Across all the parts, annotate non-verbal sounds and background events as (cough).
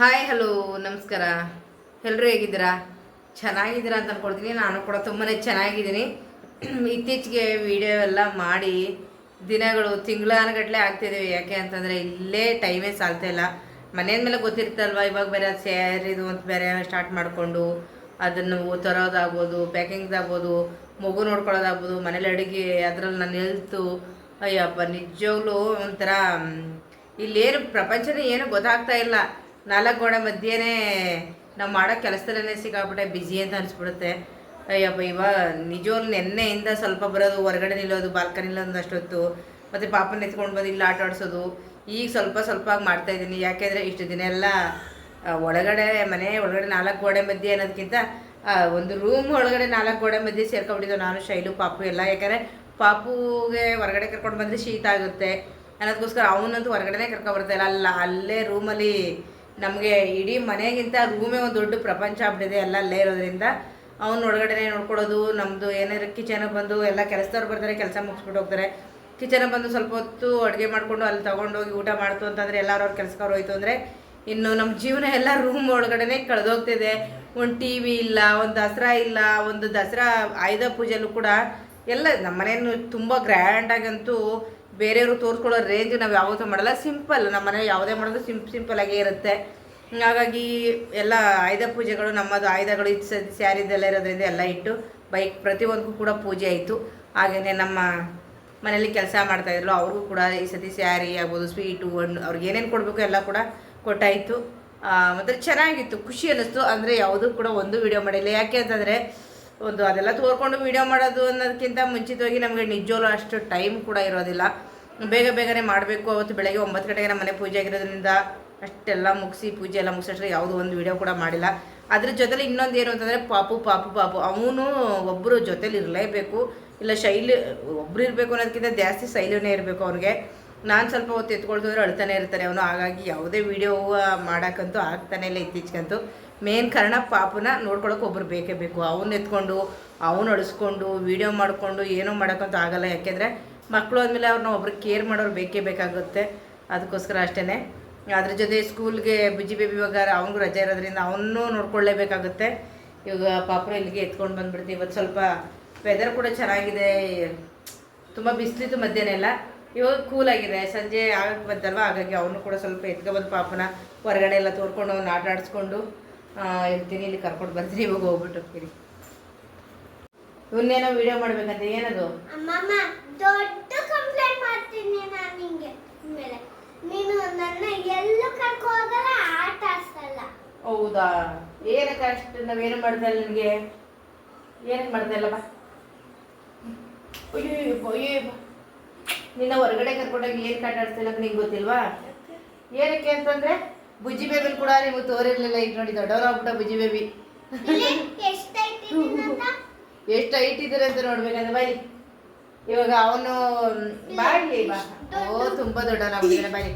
Hi hello ನಮಸ್ಕಾರ. ಎಲ್ಲರೂ ಹೇಗಿದ್ದೀರಾ? ಚೆನ್ನಾಗಿದ್ದೀರಾ ಅಂತ ಅನ್ಕೊಳ್ತೀನಿ. ನಾನು ಕೂಡ ತುಂಬಾ ಚೆನ್ನಾಗಿದ್ದೀನಿ. (clears throat) ಇತ್ತೀಚೆಗೆ ವಿಡಿಯೋ ಎಲ್ಲ ಮಾಡಿ ದಿನಗಳು ತಿಂಗಳಾನಗಟ್ಟಲೆ ಆಗ್ತಿದ್ದೀವಿ ಯಾಕೆ ಅಂತಂದರೆ ಇಲ್ಲೇ ಟೈಮೇ ಸಾಲ್ತಾ ಇಲ್ಲ. ಮನೆಯ ಮೇಲೆ ಗೊತ್ತಿರ್ತಲ್ವ, ಇವಾಗ ಬೇರೆ ಸ್ಯಾರಿದು ಅಂತ ಬೇರೆ ಸ್ಟಾರ್ಟ್ ಮಾಡಿಕೊಂಡು ಅದನ್ನು ತರೋದಾಗ್ಬೋದು ಪ್ಯಾಕಿಂಗ್ದಾಗ್ಬೋದು ಮಗು ನೋಡ್ಕೊಳ್ಳೋದಾಗ್ಬೋದು, ಮನೇಲಿ ಅಡುಗೆ ಅದರಲ್ಲಿ ನಾನು ಹೆಲ್ತು ಅಯ್ಯಪ್ಪ, ನಿಜವಾಗ್ಲೂ ಒಂಥರ ಇಲ್ಲೇನು ಪ್ರಪಂಚನೇ ಏನು ಗೊತ್ತಾಗ್ತಾ ಇಲ್ಲ. ನಾಲ್ಕು ಗೋಡೆ ಮಧ್ಯೆನೇ ನಾವು ಮಾಡೋ ಕೆಲಸದಲ್ಲೇ ಸಿಗಾಬಿಟ್ಟೆ ಬ್ಯುಸಿ ಅಂತ ಅನಿಸ್ಬಿಡುತ್ತೆ. ಅಯ್ಯಪ್ಪ, ಇವಾಗ ನಿಜವಾಗ್ಲೂ ನೆನ್ನೆಯಿಂದ ಸ್ವಲ್ಪ ಬರೋದು, ಹೊರಗಡೆ ನಿಲ್ಲೋದು ಬಾಲ್ಕನಿಲ್ಲ ಒಂದಷ್ಟೊತ್ತು ಮತ್ತು ಪಾಪನ ಎತ್ಕೊಂಡು ಬಂದು ಇಲ್ಲಿ ಆಟ ಆಡಿಸೋದು, ಈಗ ಸ್ವಲ್ಪ ಸ್ವಲ್ಪ ಮಾಡ್ತಾ ಇದ್ದೀನಿ. ಯಾಕೆಂದರೆ ಇಷ್ಟು ದಿನ ಎಲ್ಲ ಒಳಗಡೆ ಮನೆ, ಒಳಗಡೆ ನಾಲ್ಕು ಗೋಡೆ ಮಧ್ಯೆ ಅನ್ನೋದಕ್ಕಿಂತ ಒಂದು ರೂಮ್ ಒಳಗಡೆ ನಾಲ್ಕು ಗೋಡೆ ಮಧ್ಯೆ ಸೇರ್ಕೊಂಡ್ಬಿಟ್ಟಿದ್ದು ನಾನು, ಶೈಲು, ಪಾಪು ಎಲ್ಲ. ಯಾಕಂದರೆ ಪಾಪುಗೆ ಹೊರಗಡೆ ಕರ್ಕೊಂಡು ಬಂದರೆ ಶೀತ ಆಗುತ್ತೆ ಅನ್ನೋದಕ್ಕೋಸ್ಕರ ಅವನಂತೂ ಹೊರಗಡೆನೇ ಕರ್ಕೊಂಡ್ಬರ್ತಾ ಇಲ್ಲ. ಅಲ್ಲ, ಅಲ್ಲೇ ರೂಮಲ್ಲಿ ನಮಗೆ ಇಡೀ ಮನೆಗಿಂತ ರೂಮೇ ಒಂದು ದೊಡ್ಡ ಪ್ರಪಂಚ ಆಗ್ಬಿಟ್ಟಿದೆ, ಎಲ್ಲ ಅಲ್ಲೇ ಇರೋದ್ರಿಂದ. ಅವ್ನು ಒಳಗಡೆ ನೋಡ್ಕೊಳ್ಳೋದು ನಮ್ಮದು ಏನಾದ್ರು ಕಿಚನಿಗೆ ಬಂದು ಎಲ್ಲ ಕೆಲಸದವ್ರು ಬರ್ತಾರೆ, ಕೆಲಸ ಮುಗಿಸ್ಬಿಟ್ಟು ಹೋಗ್ತಾರೆ. ಕಿಚನಿಗೆ ಬಂದು ಸ್ವಲ್ಪ ಹೊತ್ತು ಅಡುಗೆ ಮಾಡಿಕೊಂಡು ಅಲ್ಲಿ ತೊಗೊಂಡೋಗಿ ಊಟ ಮಾಡ್ತು ಅಂತಂದರೆ ಎಲ್ಲರೂ ಅವ್ರ ಕೆಲ್ಸಕ್ಕೆ ಹೋಯ್ತು ಅಂದರೆ, ಇನ್ನು ನಮ್ಮ ಜೀವನ ಎಲ್ಲ ರೂಮ್ ಒಳಗಡೆ ಕಳೆದೋಗ್ತಿದೆ. ಒಂದು ಟಿ ವಿ ಇಲ್ಲ, ಒಂದು ದಸರಾ ಇಲ್ಲ, ಒಂದು ದಸರಾ ಆಯುಧ ಪೂಜೆಲೂ ಕೂಡ ಎಲ್ಲ ನಮ್ಮ ಮನೆಯನ್ನು ತುಂಬ ಗ್ರ್ಯಾಂಡಾಗಂತೂ ಬೇರೆಯವರು ತೋರಿಸ್ಕೊಳ್ಳೋ ರೇಂಜ್ ನಾವು ಯಾವತ್ತೂ ಮಾಡಲ್ಲ. ಸಿಂಪಲ್ ನಮ್ಮ ಮನೆ ಯಾವುದೇ ಮಾಡೋದು ಸಿಂಪ್ ಸಿಂಪಲ್ ಆಗೇ ಇರುತ್ತೆ. ಹಾಗಾಗಿ ಎಲ್ಲ ಆಯುಧ ಪೂಜೆಗಳು ನಮ್ಮದು ಆಯುಧಗಳು ಇದು ಸ್ಯಾರಿದೆಲ್ಲ ಇರೋದ್ರಿಂದ ಎಲ್ಲ ಇಟ್ಟು ಬೈಕ್ ಪ್ರತಿಯೊಂದಕ್ಕೂ ಕೂಡ ಪೂಜೆ ಆಯಿತು. ಹಾಗೆಯೇ ನಮ್ಮ ಮನೆಯಲ್ಲಿ ಕೆಲಸ ಮಾಡ್ತಾಯಿದ್ರು ಅವ್ರಿಗೂ ಕೂಡ ಈ ಸತಿ ಸ್ಯಾರಿ ಆಗ್ಬೋದು, ಸ್ವೀಟು, ಹಣ್ಣು, ಅವ್ರಿಗೆ ಏನೇನು ಕೊಡಬೇಕು ಎಲ್ಲ ಕೂಡ ಕೊಟ್ಟಾಯಿತು. ಮತ್ತು ಚೆನ್ನಾಗಿತ್ತು, ಖುಷಿ ಅನ್ನಿಸ್ತು. ಅಂದರೆ ಯಾವುದೂ ಕೂಡ ಒಂದು ವಿಡಿಯೋ ಮಾಡಿಲ್ಲ. ಯಾಕೆ ಅಂತಂದರೆ ಒಂದು ಅದೆಲ್ಲ ತೋರ್ಕೊಂಡು ವೀಡಿಯೋ ಮಾಡೋದು ಅನ್ನೋದಕ್ಕಿಂತ ಮುಂಚಿತವಾಗಿ ನಮಗೆ ನಿಜವಲ್ಲೂ ಅಷ್ಟು ಟೈಮ್ ಕೂಡ ಇರೋದಿಲ್ಲ. ಬೇಗ ಬೇಗನೆ ಮಾಡಬೇಕು. ಅವತ್ತು ಬೆಳಗ್ಗೆ ಒಂಬತ್ತು ಗಂಟೆಗೆ ನಮ್ಮ ಮನೆ ಪೂಜೆ ಆಗಿರೋದ್ರಿಂದ ಅಷ್ಟೆಲ್ಲ ಮುಗಿಸಿ ಪೂಜೆ ಎಲ್ಲ ಮುಗಿಸೋಷ್ಟ್ರೆ ಯಾವುದೋ ಒಂದು ವಿಡಿಯೋ ಕೂಡ ಮಾಡಿಲ್ಲ. ಅದ್ರ ಜೊತೆಲಿ ಇನ್ನೊಂದು ಏನು ಅಂತಂದರೆ ಪಾಪು ಪಾಪು ಪಾಪು. ಅವನು ಒಬ್ಬರು ಜೊತೇಲಿ ಇರಲೇಬೇಕು. ಇಲ್ಲ ಶೈಲಿ, ಒಬ್ರು ಇರಬೇಕು ಅನ್ನೋದಕ್ಕಿಂತ ಜಾಸ್ತಿ ಶೈಲಿನೇ ಇರಬೇಕು ಅವ್ನಿಗೆ. ನಾನು ಸ್ವಲ್ಪ ಹೊತ್ತು ಎತ್ಕೊಳ್ತಿದ್ರೆ ಅಳ್ತಾನೆ ಇರ್ತಾನೆ ಅವನು ಹಾಗಾಗಿ ಯಾವುದೇ ವೀಡಿಯೋ ಮಾಡೋಕ್ಕಂತೂ ಆಗ್ತಾನೆ ಇಲ್ಲ ಇತ್ತೀಚೆಗಂತೂ. ಮೇನ್ ಕಾರಣ ಪಾಪನ ನೋಡ್ಕೊಳಕ್ಕೆ ಒಬ್ರು ಬೇಕೇ ಬೇಕು. ಅವನ್ನ ಎತ್ಕೊಂಡು, ಅವನು ಅಳಿಸ್ಕೊಂಡು ವಿಡಿಯೋ ಮಾಡಿಕೊಂಡು, ಏನೂ ಮಾಡೋಕ್ಕಂತೂ ಆಗಲ್ಲ. ಯಾಕೆಂದರೆ ಮಕ್ಕಳು ಆದಮೇಲೆ ಅವ್ರನ್ನ ಒಬ್ರು ಕೇರ್ ಮಾಡೋರು ಬೇಕೇ ಬೇಕಾಗುತ್ತೆ. ಅದಕ್ಕೋಸ್ಕರ ಅಷ್ಟೇ ಅದ್ರ ಜೊತೆ ಸ್ಕೂಲ್ಗೆ ಬಿಜಿ ಬೇಬಿ ಇವಾಗ ಅವನಿಗೂ ರಜೆ ಇರೋದ್ರಿಂದ ಅವನ್ನೂ ನೋಡ್ಕೊಳ್ಳೇಬೇಕಾಗುತ್ತೆ ಇವಾಗ ಪಾಪನ ಇಲ್ಲಿಗೆ ಎತ್ಕೊಂಡು ಬಂದ್ಬಿಡ್ತೀವಿ ಇವತ್ತು ಸ್ವಲ್ಪ ವೆದರ್ ಕೂಡ ಚೆನ್ನಾಗಿದೆ. ತುಂಬ ಬಿಸಿಲಿತ್ತು ಮಧ್ಯಾಹ್ನ ಎಲ್ಲ. ಇವಾಗ ಕೂಲ್ ಆಗಿದೆ. ಸಂಜೆ ಆಗಕ್ಕೆ ಬಂತಲ್ವ ಹಾಗಾಗಿ ಅವನು ಕೂಡ ಸ್ವಲ್ಪ ಎತ್ಕೊಬಂದು ಪಾಪನ ಹೊರಗಡೆ ಎಲ್ಲ ತೋರ್ಕೊಂಡು ಅವ್ನು ಆಟ ಆಡಿಸ್ಕೊಂಡು ಇರ್ತೀನಿ. ಇಲ್ಲಿ ಕರ್ಕೊಂಡು ಬರ್ತೀನಿ ಇವಾಗ ಹೋಗ್ಬಿಟ್ಟು ಹೋಗ್ತೀನಿ. ಇವನ್ನೇನೋ ವಿಡಿಯೋ ಮಾಡ್ಬೇಕಂತ? ಏನದು? ದೊಡ್ಡ ಕಂಪ್ಲೇಂಟ್ ಮಾಡ್ತೀನಿ ನಾನು ನಿಂಗೆ. ಮೇಲೆ ನೀನು ನನ್ನ ಎಲ್ಲೂ ಕರ್ಕೊ ಹೋಗಲ್ಲ ಆಟ ಆಡ್ಸಲ್ಲ. ಹೌದಾ? ಏನಕ್ಕೆ ಅಷ್ಟು ನಾವೇನು ಮಾಡ್ತಾ ಇಲ್ಲ ನಿನಗೆ? ಏನಕ್ಕೆ ಮಾಡ್ತಾ ಇಲ್ಲ ಬಾ ಅಯ್ಯೋ ಅಯ್ಯೋ. ನಿನ್ನ ಹೊರಗಡೆ ಕರ್ಕೊಂಡೋಗಿ ಏನು ಕಾಟಾಡ್ತಿಲ್ಲ ನಿಂಗೆ ಗೊತ್ತಿಲ್ವಾ? ಏನಕ್ಕೆ ಅಂತಂದ್ರೆ ಬುಜ್ಜಿ ಬೇಬಿನ ಕೂಡ ನಿಮಗೆ ತೋರಿರ್ಲಿಲ್ಲ ಈಗ ನೋಡಿ ದೊಡ್ಡವರಾಗ್ಬಿಟ್ಟ ಬುಜ್ಜಿ ಬೇಬಿ ಎಷ್ಟು ಹೈಟ್ ಇದ್ದಾರೆ ಅಂತ ನೋಡ್ಬೇಕಂದ್ರೆ ಬರಿ ಇವಾಗ ಅವನು ಬಾಯಿ ಬಾ. ಓ ತುಂಬಾ ದೊಡ್ಡವನಾಗ್ಬಿಟ್ಟಿದ್ದಾನೆ ಬಾಯಿ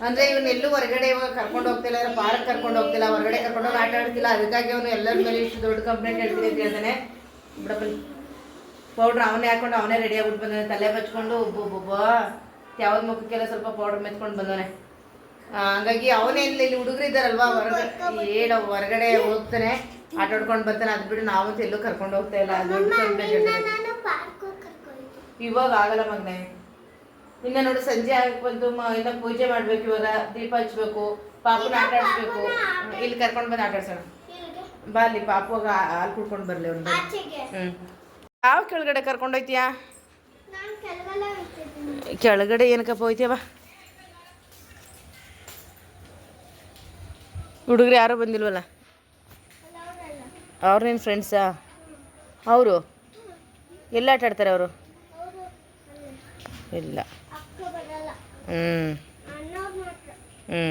ಅಂದ್ರೆ ಇವನ್ನೆಲ್ಲೂ ಎಲ್ಲೂ ಹೊರಗಡೆ ಇವಾಗ ಕರ್ಕೊಂಡು ಹೋಗ್ತಿಲ್ಲ ಪಾರ್ಕ್ ಕರ್ಕೊಂಡು ಹೋಗ್ತಿಲ್ಲ ಹೊರಗಡೆ ಕರ್ಕೊಂಡು ಹೋಗಿ ಆಟ ಆಡ್ತಿಲ್ಲ ಅದಕ್ಕಾಗಿ ಅವನು ಎಲ್ಲರ ಮೇಲೆ ಇಷ್ಟು ದೊಡ್ಡ ಕಂಪ್ಲೇಂಟ್ ಹೇಳ್ತೀನಿ ಅಂತ ಹೇಳ್ತಾನೆ ಬಿಡಪ್ಪಲ್ಲಿ ಪೌಡ್ರ್ ಅವನೇ ಹಾಕೊಂಡು ಅವನೇ ರೆಡಿ ಆಗ್ಬಿಟ್ಟು ಬಂದಾನೆ. ತಲೆ ಬಚ್ಕೊಂಡು ಒಬ್ಬೊಬ್ಬ ಯಾವ್ದು ಮುಖಕ್ಕೆಲ್ಲ ಸ್ವಲ್ಪ ಪೌಡ್ರ್ ಮೆತ್ಕೊಂಡು ಬಂದವನೆ ಹಂಗಾಗಿ ಅವನೇ ಇಲ್ಲ ಇಲ್ಲಿ ಹುಡುಗರು ಇದ್ದಾರಲ್ವಾ ಹೊರಗಡೆ ಹೇಳ ಹೊರಗಡೆ ಹೋಗ್ತಾನೆ. ಆಟಾಡ್ಕೊಂಡು ಬರ್ತಾನೆ. ಅದು ಬಿಟ್ಟು ನಾವಂತೂ ಎಲ್ಲೂ ಕರ್ಕೊಂಡು ಹೋಗ್ತಾ ಇಲ್ಲ. ಇವಾಗ ಆಗಲ್ಲ ಮಗ್ನೆ. ಇನ್ನ ನೋಡಿ ಸಂಜೆ ಆಗಕ್ ಬಂದು ಇನ್ನ ಪೂಜೆ ಮಾಡ್ಬೇಕು ಇವಾಗ. ದೀಪ ಹಚ್ಬೇಕು. ಪಾಪುನ ಆಟ ಆಡಿಸ್ಬೇಕು. ಇಲ್ಲಿ ಕರ್ಕೊಂಡು ಬಂದು ಆಟ ಆಡ್ಸೋಣ. ಇಲ್ಲಿಗೆ? ಬಾ ಅಲ್ಲಿ ಪಾಪುವಾಗ ಹಾಲು ಕುಡ್ಕೊಂಡು ಬರ್ಲಿ ಅವ್ನು ಹ್ಮ್. ಯಾವ ಕೆಳಗಡೆ ಕರ್ಕೊಂಡು ಹೋಯ್ತೀಯಾ? ನಾನು ಕೆಳಗೆಲ್ಲ ಇರ್ತಿದ್ದೀನಿ ಕೆಳಗಡೆ ಏನಕ್ಕಪ್ಪ ಹೋಯ್ತೀಯ ಬಾ. ಹುಡುಗರು ಯಾರೂ ಬಂದಿಲ್ವಲ್ಲ? ಅವ್ರು ನಿನ್ನ ಫ್ರೆಂಡ್ಸಾ ಅವರು? ಎಲ್ಲ ಆಟ ಆಡ್ತಾರೆ ಅವರು? ಇಲ್ಲ. ಹ್ಞೂ ಹ್ಞೂ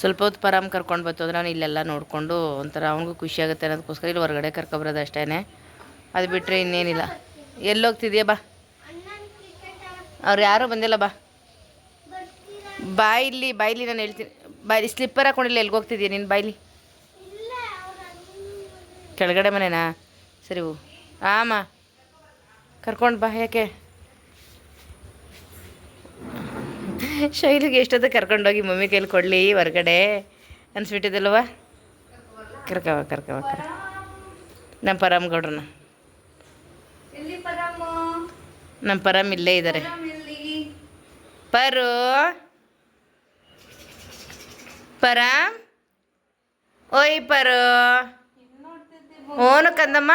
ಸ್ವಲ್ಪ ಹೊತ್ತು ಪರಾಮ್ ಕರ್ಕೊಂಡು ಬರ್ತಂದ್ರೆ ನಾನು ಇಲ್ಲೆಲ್ಲ ನೋಡಿಕೊಂಡು ಒಂಥರ ಅವನಿಗೂ ಖುಷಿ ಆಗುತ್ತೆ ಅನ್ನೋದಕ್ಕೋಸ್ಕರ ಇಲ್ಲಿ ಹೊರಗಡೆ ಕರ್ಕೊಬರೋದು ಅಷ್ಟೇ ಅದು ಬಿಟ್ಟರೆ ಇನ್ನೇನಿಲ್ಲ. ಎಲ್ಲಿ ಹೋಗ್ತಿದ್ಯಾ ಬಾ. ಅವ್ರು ಯಾರೂ ಬಂದಿಲ್ಲ ಬಾ. ಬಾಯಿಲಿ ಬಾಯಿಲಿ ನಾನು ಹೇಳ್ತೀನಿ. ಬಾಯಿ ಸ್ಲಿಪ್ಪರ್ ಹಾಕೊಂಡಿಲ್ಲ ಎಲ್ಲಿಗೆ ಹೋಗ್ತಿದ್ಯಾ ನೀನು? ಬಾಯಿಲಿ ಕೆಳಗಡೆ ಮನೆನಾ? ಸರಿ ಹೂ ಆಮ, ಕರ್ಕೊಂಡು ಬಾ ಯಾಕೆ? (laughs) ಶೈಲಿಗೆ ಎಷ್ಟೊತ್ತು ಕರ್ಕೊಂಡೋಗಿ ಮಮ್ಮಿ ಕೈಲಿ ಕೊಡಲಿ ಹೊರಗಡೆ? ಅನ್ಸ್ಬಿಟ್ಟಿದ್ದಲ್ವ ಕರ್ಕವ ಕರ್ಕವ ಕರ್ ನಮ್ಮ ಪರಮ್? ಗೌಡ್ರನ್ನ ನಮ್ಮ ಪರಮ್ ಇಲ್ಲೇ ಇದ್ದಾರೆ ಪರು. ಪರಮ್? ಓಯ್ ಪರು. ಓನು ಕಂದಮ್ಮ?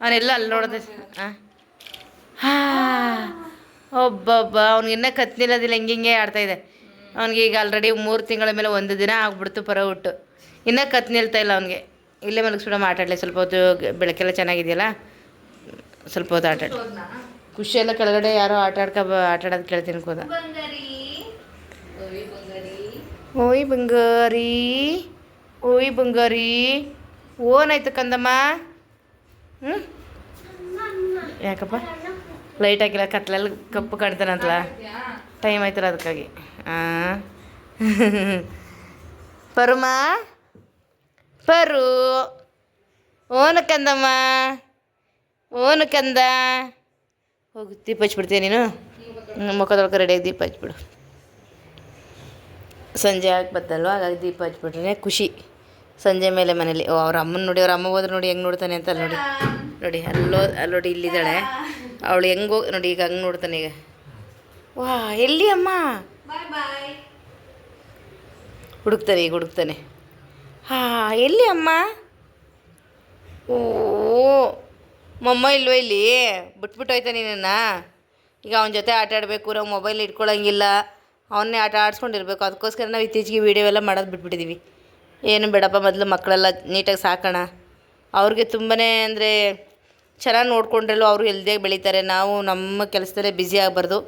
ಅವನೆಲ್ಲ ಅಲ್ಲಿ ನೋಡಿದೆ ಹಾಂ ಹಾಂ. ಒಬ್ಬೊಬ್ಬ ಅವ್ನಿಗಿನ್ನ ಕತ್ನಿಲ್ಲದಿಲ್ಲ, ಹಿಂಗೆ ಆಡ್ತಾ ಇದೆ. ಅವ್ನಿಗೆ ಈಗ ಆಲ್ರೆಡಿ ಮೂರು ತಿಂಗಳ ಮೇಲೆ ಒಂದು ದಿನ ಆಗ್ಬಿಡ್ತು ಪರ ಹುಟ್ಟು. ಇನ್ನೂ ಕತ್ ನಿಲ್ತಾ ಇಲ್ಲ ಅವ್ನಿಗೆ. ಇಲ್ಲೇ ಮಲಗಿಸ್ಬಿಡ ಮಾತಾಡಲಿ, ಸ್ವಲ್ಪ ಹೊತ್ತು ಬೆಳಕೆಲ್ಲ ಚೆನ್ನಾಗಿದೆಯಲ್ಲ? ಸ್ವಲ್ಪ ಹೊತ್ತು ಆಟ ಖುಷಿಯೆಲ್ಲ ಕೆಳಗಡೆ ಯಾರೋ ಆಟ ಆಡ್ಕ ಆಟ ಆಡೋದು ಕೇಳ್ತೀನಿ ಕೂದ ಓಯ್ ಬಂಗಾರಿ. ಓಯ್ ಬಂಗಾರಿ. ಓನಾಯ್ತು ಕಂದಮ್ಮ. ಹ್ಞೂ ಯಾಕಪ್ಪ? ಲೈಟ್ ಹಾಕಿಲ್ಲ ಕತ್ಲಲ್ಲಿ ಕಪ್ಪು ಕಾಣ್ತಾನಂತಲ್ಲ ಟೈಮ್ ಆಯ್ತಲ್ಲ ಅದಕ್ಕಾಗಿ. ಹಾಂ ಪರುಮ? ಪರು. ಓನು ಕಂದಮ್ಮ? ಓನು ಕಂದ? ಹೋಗು, ದೀಪ ಹಚ್ಬಿಡ್ತೀಯ ನೀನು? ಮುಖದೊಳಗೆ ರೆಡಿಯಾಗಿ ದೀಪ ಹಚ್ಬಿಡು ಸಂಜೆ ಆಗಿ ಬತ್ತಲ್ವ ಹಾಗಾಗಿ ದೀಪ ಹಚ್ಬಿಟ್ರೆ ಖುಷಿ. ಸಂಜೆ ಮೇಲೆ ಮನೇಲಿ. ಓ ಅವ್ರ ಅಮ್ಮನ ನೋಡಿ ಅವ್ರ ಅಮ್ಮ ಹೋದ್ರೆ ನೋಡಿ ಹೆಂಗೆ ನೋಡ್ತಾನೆ ಅಂತ ಅಲ್ಲಿ ನೋಡಿ. ನೋಡಿ ಅಲ್ಲೋ ಅಲ್ಲಿ ನೋಡಿ ಇಲ್ಲಿದ್ದಾಳೆ. ಅವಳು ಹೆಂಗೆ ಹೋಗಿ ನೋಡಿ ಈಗ ಹಂಗೆ ನೋಡ್ತಾನೆ ಈಗ. ವಾ ಎಲ್ಲಿ ಅಮ್ಮ? ಹುಡುಕ್ತಾನೆ ಈಗ ಹುಡುಕ್ತಾನೆ. ಹಾ ಎಲ್ಲಿ ಅಮ್ಮ? ಓ ಮಮ್ಮ ಇಲ್ವೋ ಇಲ್ಲಿ? ಬಿಟ್ಬಿಟ್ಟು ಹೋಯ್ತಾನೆ ನೀನನ್ನ ಈಗ ಅವನ ಜೊತೆ ಆಟ ಆಡಬೇಕು ನಾವು ಮೊಬೈಲ್ ಇಟ್ಕೊಳ್ಳೋಂಗಿಲ್ಲ ಅವನ್ನೇ ಆಟ ಆಡಿಸ್ಕೊಂಡಿರ್ಬೇಕು. ಅದಕ್ಕೋಸ್ಕರ ನಾವು ಇತ್ತೀಚೆಗೆ ವೀಡಿಯೋ ಎಲ್ಲ ಮಾಡೋದು ಬಿಟ್ಬಿಟ್ಟಿದ್ದೀವಿ ಏನು ಬೇಡಪ್ಪ, ಮೊದಲು ಮಕ್ಕಳೆಲ್ಲ ನೀಟಾಗಿ ಸಾಕೋಣ. ಅವ್ರಿಗೆ ತುಂಬಾ ಅಂದರೆ ಚೆನ್ನಾಗಿ ನೋಡ್ಕೊಂಡ್ರಲ್ಲೂ ಅವರು ಹೆಲ್ದಿಯಾಗಿ ಬೆಳೀತಾರೆ. ನಾವು ನಮ್ಮ ಕೆಲಸದಲ್ಲೇ ಬ್ಯುಸಿ ಆಗಬಾರ್ದು.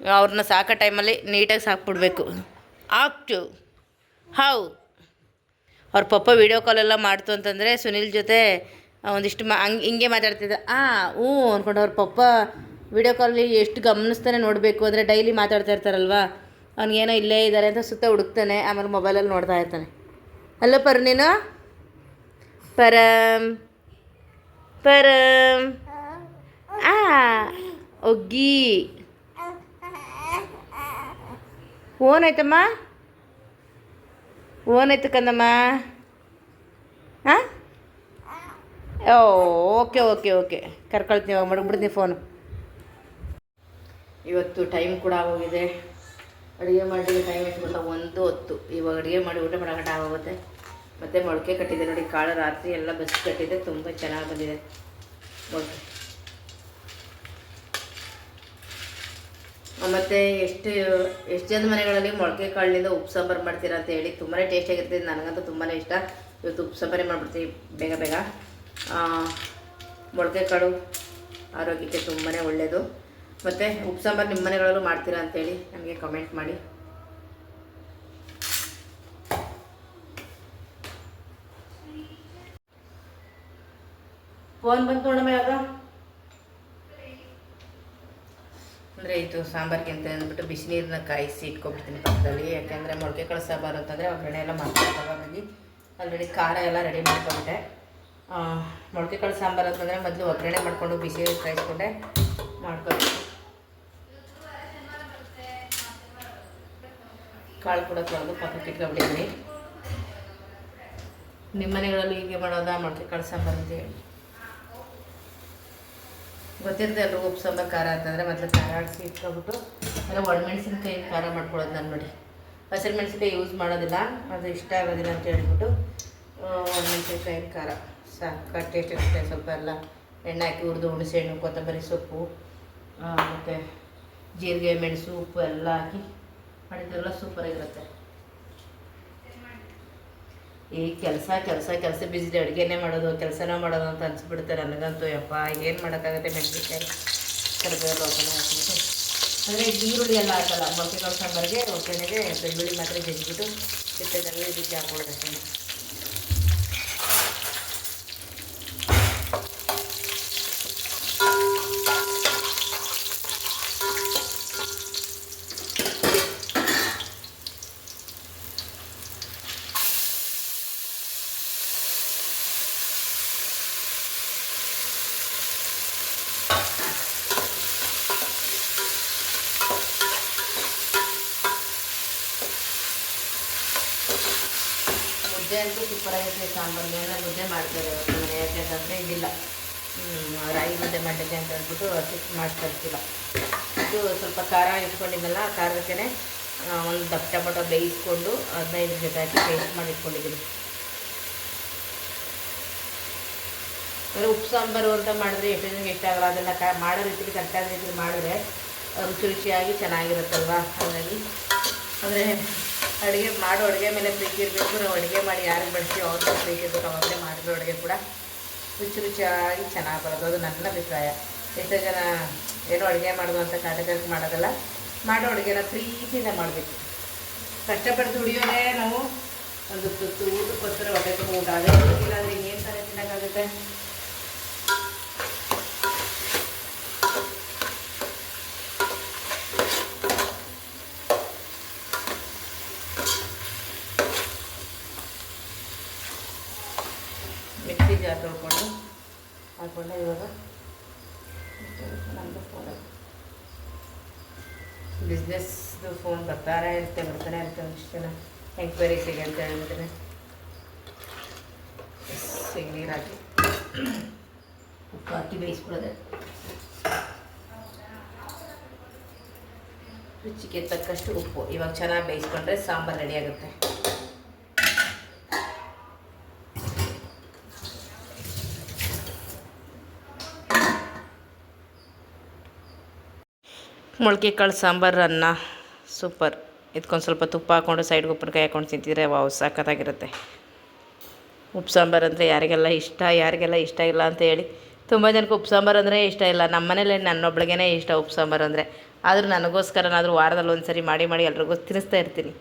ಅವ್ರನ್ನ ಸಾಕೋ ಟೈಮಲ್ಲಿ ನೀಟಾಗಿ ಸಾಕ್ಬಿಡ್ಬೇಕು. ಟು ಹೌ ಅವ್ರ ಪಪ್ಪ ವೀಡಿಯೋ ಕಾಲೆಲ್ಲ ಮಾಡ್ತು ಅಂತಂದರೆ ಸುನಿಲ್ ಜೊತೆ ಒಂದಿಷ್ಟು ಮಾ, ಹಂಗೆ, ಹಿಂಗೆ ಮಾತಾಡ್ತಿದ್ದೆ. ಆ, ಹ್ಞೂ ಅಂದ್ಕೊಂಡು ಅವ್ರ ಪಪ್ಪ ವೀಡಿಯೋ ಕಾಲಲ್ಲಿ ಎಷ್ಟು ಗಮನಿಸ್ತಾನೆ ನೋಡಬೇಕು ಅಂದರೆ ಡೈಲಿ ಮಾತಾಡ್ತಾ ಇರ್ತಾರಲ್ವ? ಅವ್ನಿಗೇನೋ ಇಲ್ಲೇ ಇದ್ದಾರೆ ಅಂತ ಸುತ್ತ ಹುಡುಕ್ತಾನೆ, ಆಮೇಲೆ ಮೊಬೈಲಲ್ಲಿ ನೋಡ್ತಾ ಇರ್ತಾನೆ. ಅಲ್ಲೋ ಪರ ನೀನು? ಪರಂ ಪರಂ. ಆ, ಒಗ್ಗಿ. ಓನಾಯ್ತಮ್ಮ? ಓನಾಯ್ತು ಕಂದಮ್ಮ? ಹಾಂ ಓಕೆ ಓಕೆ ಓಕೆ. ಕರ್ಕೊಳ್ತೀನಿ ಇವಾಗ ಮಡಗ್ಬಿಡ್ತೀನಿ ಫೋನು ಇವತ್ತು ಟೈಮ್ ಕೂಡ ಆಗೋಗಿದೆ. ಅಡುಗೆ ಮಾಡಿ ಟೈಮ್ ಎಷ್ಟು ಒಂದು ಹೊತ್ತು. ಇವಾಗ ಅಡುಗೆ ಮಾಡಿ ಊಟ ಮಾಡೋ ಟೈಮ್ ಆಗೋಗುತ್ತೆ. ಮತ್ತು ಮೊಳಕೆ ಕಟ್ಟಿದೆ ನೋಡಿ, ಕಾಳು ರಾತ್ರಿ ಎಲ್ಲ ಬಸ್ ಕಟ್ಟಿದೆ ತುಂಬ ಚೆನ್ನಾಗಿ ಬಂದಿದೆ. ಓಕೆ ಮತ್ತು ಎಷ್ಟು ಎಷ್ಟು ಜನ ಮನೆಗಳಲ್ಲಿ ಮೊಳಕೆ ಕಾಳಿನಿಂದ ಉಪ್ಪು ಸಾಂಬಾರು ಮಾಡ್ತೀರಾ ಅಂತ ಹೇಳಿ ತುಂಬಾ ಟೇಸ್ಟಿಯಾಗಿರ್ತದೆ ನನಗಂತೂ ತುಂಬಾ ಇಷ್ಟ. ಇವತ್ತು ಉಪ್ಪು ಸಾಂಬಾರೇ ಮಾಡಿಬಿಡ್ತೀವಿ ಬೇಗ ಬೇಗ. ಮೊಳಕೆ ಕಾಳು ಆರೋಗ್ಯಕ್ಕೆ ತುಂಬಾ ಒಳ್ಳೆಯದು ಮತ್ತು ಉಪ್ಪು ಸಾಂಬಾರು ನಿಮ್ಮ ಮನೆಗಳಲ್ಲೂ ಮಾಡ್ತೀರಾ ಅಂತೇಳಿ ನಮಗೆ ಕಮೆಂಟ್ ಮಾಡಿ. ಫೋನ್ ಬಂತು ನೋಡಮ್ಮ ಯಾವಾಗ? ಅಂದರೆ ಇದು ಸಾಂಬಾರಿಗೆ ಅಂತ ಅಂದ್ಬಿಟ್ಟು ಬಿಸಿನೀರನ್ನ ಕಾಯಿಸಿ ಇಟ್ಕೊಬಿಡ್ತೀನಿ ಪಕ್ಕದಲ್ಲಿ. ಯಾಕೆಂದರೆ ಮೊಳಕೆ ಕಾಳು ಸಾಂಬಾರು ಅಂತಂದರೆ ಒಗ್ಗರಣೆ ಎಲ್ಲ ಮಾಡ್ಕೊಂಡು ಹಾಗಾಗಿ ಆಲ್ರೆಡಿ ಖಾರ ಎಲ್ಲ ರೆಡಿ ಮಾಡ್ಕೊಂಡೆ. ಮೊಳಕೆ ಕಾಳು ಸಾಂಬಾರು ಅಂತಂದರೆ ಮೊದಲು ಒಗ್ಗರಣೆ ಮಾಡಿಕೊಂಡು ಬಿಸಿ ಕಾಯಿಸ್ಕೊಂಡೆ. ಕಾಳು ಕೂಡ ತೊಳೆದು ಪಕ್ಕಕ್ಕೆ ಇಟ್ಕೊಬಿಟ್ಟಿದ್ದೀನಿ ನಿಮ್ಮ ಮನೆಗಳಲ್ಲಿ ಹೀಗೆ ಮಾಡೋದಾ? ಮೊಳಕೆ ಕಾಳು ಸಾಂಬಾರು ಅಂತ ಹೇಳಿ. ಗೊತ್ತಿರುತ್ತೆ ಎಲ್ರಿಗೂ ಉಪ್ಪು, ಸಾಂಬಾರು, ಖಾರ ಅಂತಂದರೆ ಮೊದಲು ಖಾರ ಆಡಿಸಿ ಇಟ್ಕೊಬಿಟ್ಟು, ಆಮೇಲೆ ಒಣಮೆಣಸಿನ್ಕಾಯಿ ಖಾರ ಮಾಡ್ಕೊಳ್ಳೋದು ನಾನು ನೋಡಿ. ಹಸಿರು ಮೆಣಸಿನ್ಕಾಯಿ ಯೂಸ್ ಮಾಡೋದಿಲ್ಲ, ಅದು ಇಷ್ಟ ಆಗೋದಿಲ್ಲ ಅಂತ ಹೇಳಿಬಿಟ್ಟು ಒಣಮೆಣಸಿನ್ಕಾಯಿ ಖಾರ, ಸಾಕು ಟೇಸ್ಟ್ ಇರುತ್ತೆ ಸ್ವಲ್ಪ ಎಲ್ಲ. ಎಣ್ಣೆ ಹಾಕಿ ಹುರಿದು, ಹುಣಸೆ ಹಣ್ಣು, ಕೊತ್ತಂಬರಿ ಸೊಪ್ಪು ಮತ್ತು ಜೀರಿಗೆ, ಮೆಣಸು, ಉಪ್ಪು ಎಲ್ಲ ಹಾಕಿ ಮಾಡಿದ್ದೆಲ್ಲ ಸೂಪರಾಗಿರುತ್ತೆ ಈ ಕೆಲಸ ಕೆಲಸ ಕೆಲಸ ಬಿಸಿದೆ ಅಡುಗೆನೇ ಮಾಡೋದು, ಕೆಲಸನೇ ಮಾಡೋದು ಅಂತ ಅನ್ಸ್ಬಿಡ್ತಾರೆ ನನಗಂತೂ. ಯಪ್ಪ, ಏನು ಮಾಡೋಕ್ಕಾಗತ್ತೆ ಮೆಣಸಿನ್ಕಾಯಿ ಕರಿಬೇವು ಅಂದರೆ ಈರುಳ್ಳಿ ಎಲ್ಲ ಹಾಕಲ್ಲ ಮೊಳಕೆಕಾಳು ಸಾಂಬಾರಿಗೆ, ಒಗ್ಗರಣೆಗೆ, ಬೆಳ್ಳುಳ್ಳಿ ಮಾತ್ರ ಜಜ್ಜಿಬಿಟ್ಟು ಚಿಟ್ಟದಲ್ಲಿ ಇದಕ್ಕೆ ಹಾಕ್ಕೊಳ್ಳೋದು ಅಂತೂ ಸೂಪರಾಗಿರುತ್ತೆ ಸಾಂಬಾರು ಎಲ್ಲ ಮುದ್ದೆ ಮಾಡ್ತಾರೆ ಮನೆ ಯಾಕೆಂತಂದರೆ ಇದಿಲ್ಲ. ರಾಗಿ ಮುದ್ದೆ ಮಾಡಿದ್ದೆ ಅಂತ ಹೇಳ್ಬಿಟ್ಟು ಅದಕ್ಕೆ ಮಾಡ್ತಾ ಇದು ಸ್ವಲ್ಪ ಖಾರ ಇಟ್ಕೊಂಡಿದ್ದಲ್ಲ, ಆ ಖಾರಕ್ಕೆ ಒಂದು ದಪ್ಪ ಟೊಮೊಟೊ ಬೇಯಿಸ್ಕೊಂಡು ಹದಿನೈದು ಜೊತೆ ಹಾಕಿ ಪೇಸ್ಟ್ ಮಾಡಿ ಇಟ್ಕೊಂಡಿದ್ದೀನಿ. ಅಂದರೆ ಉಪ್ಪು ಸಾಂಬಾರು ಅಂತ ಮಾಡಿದ್ರೆ ಎಷ್ಟು ಜನಕ್ಕೆ ಇಷ್ಟ ಆಗಲ್ಲ, ಅದೆಲ್ಲ ಕ, ಮಾಡೋ ರೀತಿಲಿ ಕರೆಕ್ಟಾದ ರೀತಿಲಿ ಮಾಡಿದ್ರೆ ರುಚಿ ರುಚಿಯಾಗಿ ಚೆನ್ನಾಗಿರುತ್ತಲ್ವಾ? ಹಾಗಾಗಿ, ಅಂದರೆ ಅಡುಗೆ ಮಾಡೋ ಅಡುಗೆ ಮೇಲೆ ಪ್ರೀತಿ ಇರಬೇಕು. ನಾವು ಅಡುಗೆ ಮಾಡಿ ಯಾರಿಗೆ ಬಳಸ್ತೀವಿ ಅವ್ರ ಪ್ರೀತಿ ಇರಬೇಕು. ಅವಾಗಲೇ ಮಾಡಿರೋ ಅಡುಗೆ ಕೂಡ ರುಚಿ ರುಚಿಯಾಗಿ ಚೆನ್ನಾಗಿ ಬರೋದು ಅದು ನನ್ನ ಅಭಿಪ್ರಾಯ. ಎಷ್ಟೋ ಜನ ಏನೋ ಅಡುಗೆ ಮಾಡೋದು ಅಂತ ಕಾಟಕಕ್ಕೆ ಮಾಡೋದಲ್ಲ, ಮಾಡೋ ಅಡುಗೆನ ಪ್ರೀತಿಯಿಂದ ಮಾಡಬೇಕು. ಕಷ್ಟಪಟ್ಟು ದುಡಿಯೋದೇ ನಾವು ಒಂದು ತುತ್ತು ಊಟಕ್ಕೋಸ್ಕರ ಹೊಟ್ಟೆ ತುಂಬ ಊಟ ಅದೇ ಇಲ್ಲ ಅಂದರೆ ಇನ್ನೇನು ತಾನೇ ತಿನ್ನೋಕ್ಕಾಗುತ್ತೆ ಮಿಕ್ಸಿ ಜಾರ್ ತೊಳ್ಕೊಂಡು ಹಾಕ್ಕೊಂಡೆ ಇವಾಗ ನಮ್ಮದು ಫೋನ್ ಬಿಸ್ನೆಸ್ದು ಫೋನ್ ಬರ್ತಾನೆ ಇರುತ್ತೆ ಬರ್ತಾನೆ ಇರುತ್ತೆ ಒಂದಿಷ್ಟು ಜನ. ಎಂಕ್ವೈರೀಸಿಗೆ ಅಂತ ಹೇಳ್ಬಿಟ್ಟಿದೆ ಸಿಗ್ ನೀರು ಹಾಕಿ ಉಪ್ಪು ಹಾಕಿ ಬೇಯಿಸ್ಕೊಳ್ಳೋದೆ ರುಚಿಗೆ ತಕ್ಕಷ್ಟು ಉಪ್ಪು. ಇವಾಗ ಚೆನ್ನಾಗಿ ಬೇಯಿಸ್ಕೊಂಡ್ರೆ ಸಾಂಬಾರು ರೆಡಿ ಆಗುತ್ತೆ. ಮೊಳಕೆ ಕಾಳು ಸಾಂಬಾರು ಅನ್ನ, ಸೂಪರ್. ಇದಕ್ಕೊಂದು ಸ್ವಲ್ಪ ತುಪ್ಪ ಹಾಕ್ಕೊಂಡು ಸೈಡ್ಗೆ ಉಪ್ಪಿನಕಾಯಿ ಹಾಕ್ಕೊಂಡು ತಿಂತಿದ್ರೆ ವಾವ್ ಸಖತ್ತಾಗಿರುತ್ತೆ ಉಪ್ಪು ಸಾಂಬಾರು ಅಂದರೆ ಯಾರಿಗೆಲ್ಲ ಇಷ್ಟ ಯಾರಿಗೆಲ್ಲ ಇಷ್ಟ ಇಲ್ಲ ಅಂತ ಹೇಳಿ. ತುಂಬ ಜನಕ್ಕೆ ಉಪ್ಪು ಸಾಂಬಾರು ಅಂದರೆ ಇಷ್ಟ ಇಲ್ಲ. ನಮ್ಮ ಮನೇಲಿ ನನ್ನೊಬ್ಳಿಗೆ ಇಷ್ಟ ಉಪ್ಪು ಸಾಂಬಾರು ಅಂದರೆ. ಆದರೂ ನನಗೋಸ್ಕರನಾದರೂ ವಾರದಲ್ಲಿ ಒಂದು ಸರಿ ಮಾಡಿ ಮಾಡಿ ಎಲ್ರಿಗೂ ತಿನ್ನಿಸ್ತಾ ಇರ್ತೀನಿ.